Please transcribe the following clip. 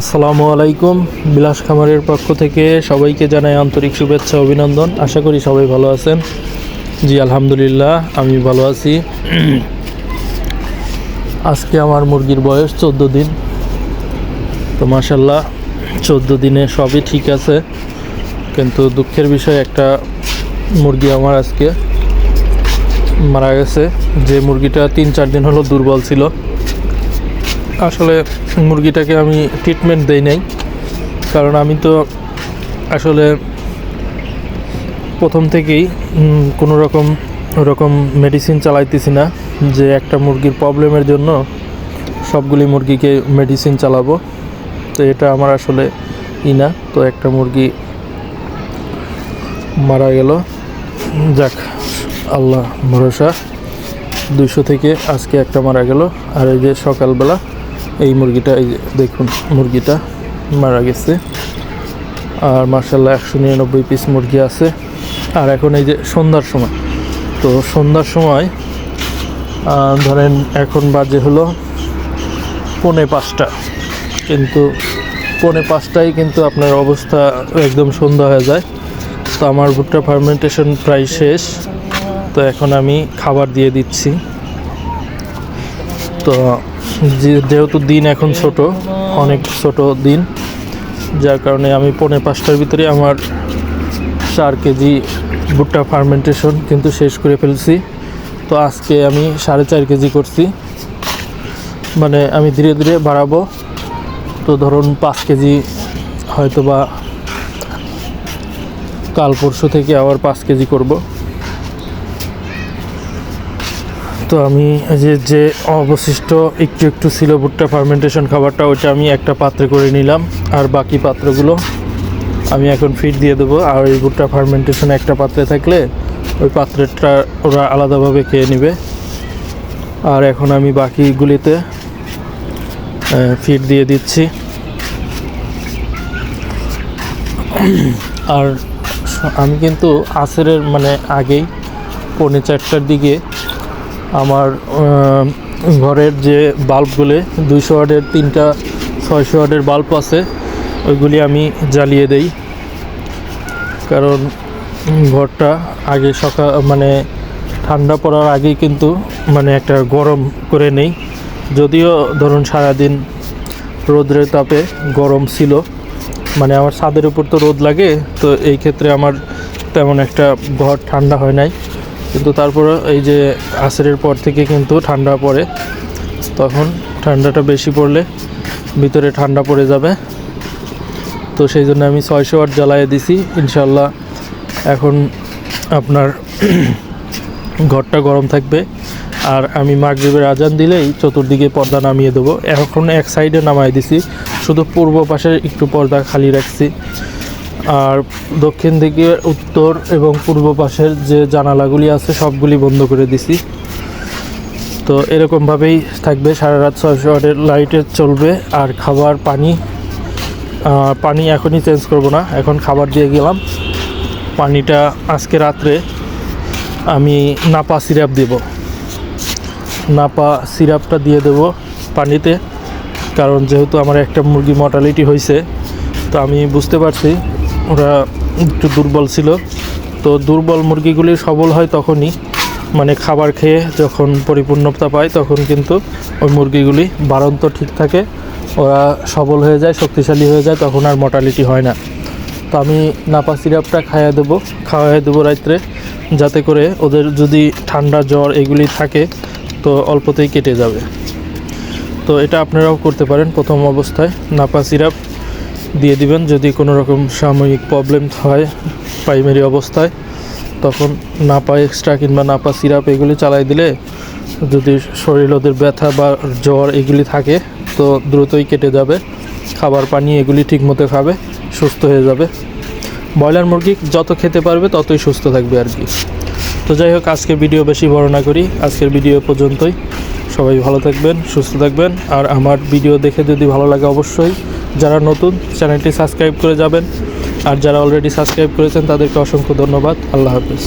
আসসালামু আলাইকুম। বিলাস খামারের পক্ষ থেকে সবাইকে জানাই আন্তরিক শুভেচ্ছা, অভিনন্দন। আশা করি সবাই ভালো আছেন। জি, আলহামদুলিল্লাহ, আমি ভালো আছি। আজকে আমার মুরগির বয়স চোদ্দ দিন। তো মাসাল্লাহ চোদ্দ দিনে সবই ঠিক আছে। কিন্তু দুঃখের বিষয়, একটা মুরগি আমার আজকে মারা গেছে। যে মুরগিটা তিন চার দিন হলো দুর্বল ছিল। আসলে মুরগিটাকে আমি ট্রিটমেন্ট দেই নাই। কারণ আমি তো আসলে প্রথম থেকেই কোনো রকম ওরকম মেডিসিন চালাইতেছি না যে একটা মুরগির প্রবলেমের জন্য সবগুলি মুরগিকে মেডিসিন চালাবো। তো এটা আমার আসলে ই না। তো একটা মুরগি মারা গেল। যাক, আল্লাহ ভরসা। দুইশো থেকে আজকে একটা মারা গেল। আর এই যে সকালবেলা এই মুরগিটা, এই দেখুন মুরগিটা মারা গেছে। আর মার্শাল্লাহ একশো নিরানব্বই পিস মুরগি আছে। আর এখন এই যে সন্ধ্যার সময়। তো সন্ধ্যার সময় ধরেন এখন বাজে হলো পৌনে পাঁচটা। কিন্তু পৌনে পাঁচটায় কিন্তু আপনার অবস্থা একদম সন্ধ্যা হয়ে যায়। তো আমার ভুট্টা ফার্মেন্টেশন প্রায় শেষ। তো এখন আমি খাবার দিয়ে দিচ্ছি। তো যেহেতু দিন এখন ছোট, অনেক ছোট দিন, যার কারণে আমি পৌনে পাঁচটার ভিতরে আমার চার কেজি ভুট্টা ফার্মেন্টেশন কিন্তু শেষ করে ফেলছি। তো আজকে আমি সাড়ে চার কেজি করছি। মানে আমি ধীরে ধীরে বাড়াবো। তো ধরুন পাঁচ কেজি হয়তো বা কাল পরশু থেকে আবার পাঁচ কেজি করব। তো আমি যে যে অবশিষ্ট একটু একটু ছিল ভুট্টা ফার্মেন্টেশন খাবারটা, ওইটা আমি একটা পাত্রে করে নিলাম। আর বাকি পাত্রগুলো আমি এখন ফিট দিয়ে দেবো। আর এই ভুট্টা ফার্মেন্টেশন একটা পাত্রে থাকলে ওই পাত্রেরটা ওরা আলাদাভাবে খেয়ে নেবে। আর এখন আমি বাকিগুলিতে ফিট দিয়ে দিচ্ছি। আর আমি কিন্তু আসরের মানে আগেই পৌনে চারটার দিকে আমার ঘরের যে বাল্বগুলি, দুইশো ওয়াটের তিনটা, ছয়শো ওয়াটের বাল্ব আছে, ওইগুলি আমি জ্বালিয়ে দেই। কারণ ঘরটা আগে সকাল মানে ঠান্ডা পড়ার আগেই কিন্তু মানে একটা গরম করে নেই। যদিও ধরুন সারাদিন রোদ্রের তাপে গরম ছিল মানে আমার ছাদের উপর তো রোদ লাগে, তো এই ক্ষেত্রে আমার তেমন একটা ঘর ঠান্ডা হয় নাই। কিন্তু তারপরে এই যে আসরের পর থেকে কিন্তু ঠান্ডা পড়ে। তখন ঠান্ডাটা বেশি পড়লে ভিতরে ঠান্ডা পড়ে যাবে। তো সেই জন্য আমি ছয়শো ওয়াট জ্বালাইয়ে দিছি। ইনশাল্লাহ এখন আপনার ঘরটা গরম থাকবে। আর আমি মাগরিবের আজান দিলেই চতুর্দিকে পর্দা নামিয়ে দেবো। এখন এক সাইডে নামাই দিছি। শুধু পূর্ব পাশে একটু পর্দা খালি রাখছি। আর দক্ষিণ দিকে, উত্তর এবং পূর্ব পাশের যে জানালাগুলি আছে, সবগুলি বন্ধ করে দিছি। তো এরকমভাবেই থাকবে, সারা রাত ছয়শো ওয়াটের লাইটে চলবে। আর খাবার, পানি পানি এখনই চেঞ্জ করব না, এখন খাবার দিয়ে গেলাম। পানিটা আজকে রাত্রে আমি নাপা সিরাপ দেব। নাপা সিরাপটা দিয়ে দেব পানিতে, কারণ যেহেতু আমার একটা মুরগি মর্টালিটি হয়েছে তো আমি বুঝতে পারছি ওরা একটু দুর্বল ছিল। তো দুর্বল মুরগিগুলি সবল হয় তখনই। মানে খাবার খেয়ে যখন পরিপূর্ণতা পায় তখন কিন্তু ওই মুরগিগুলি বাড়ন্ত ঠিক থাকে। ওরা সবল হয়ে যায়, শক্তিশালী হয়ে যায়, তখন আর মর্টালিটি হয় না। তো আমি নাপা সিরাপটা খাইয়ে দেবো, খাওয়াই দেবো রাত্রে। যাতে করে ওদের যদি ঠান্ডা জ্বর এগুলি থাকে, তো অল্পতেই কেটে যাবে। তো এটা আপনারাও করতে পারেন প্রথম অবস্থায়। নাপা সিরাপ দিয়ে দিবেন। যদি কোনো রকম সাময়িক প্রবলেম হয় প্রাইমারি অবস্থায়, তখন না নাপা এক্সট্রা কিংবা নাপা সিরাপ এগুলি চালাই দিলে যদি শরীর ওদের ব্যথা বা জ্বর এগুলি থাকে, তো দ্রুতই কেটে যাবে। খাবার পানি এগুলি ঠিকমতো খাবে, সুস্থ হয়ে যাবে। ব্রয়লার মুরগি যত খেতে পারবে, ততই সুস্থ থাকবে আর কি। তো যাই হোক, আজকে ভিডিও বেশি বড় না করি। আজকের ভিডিও পর্যন্তই। সবাই ভালো থাকবেন, সুস্থ থাকবেন। আর আমার ভিডিও দেখে যদি ভালো লাগে অবশ্যই যারা নতুন, চ্যানেলটি সাবস্ক্রাইব করে যাবেন। আর যারা অলরেডি সাবস্ক্রাইব করেছেন, তাদেরকে অসংখ্য ধন্যবাদ। আল্লাহ হাফিজ।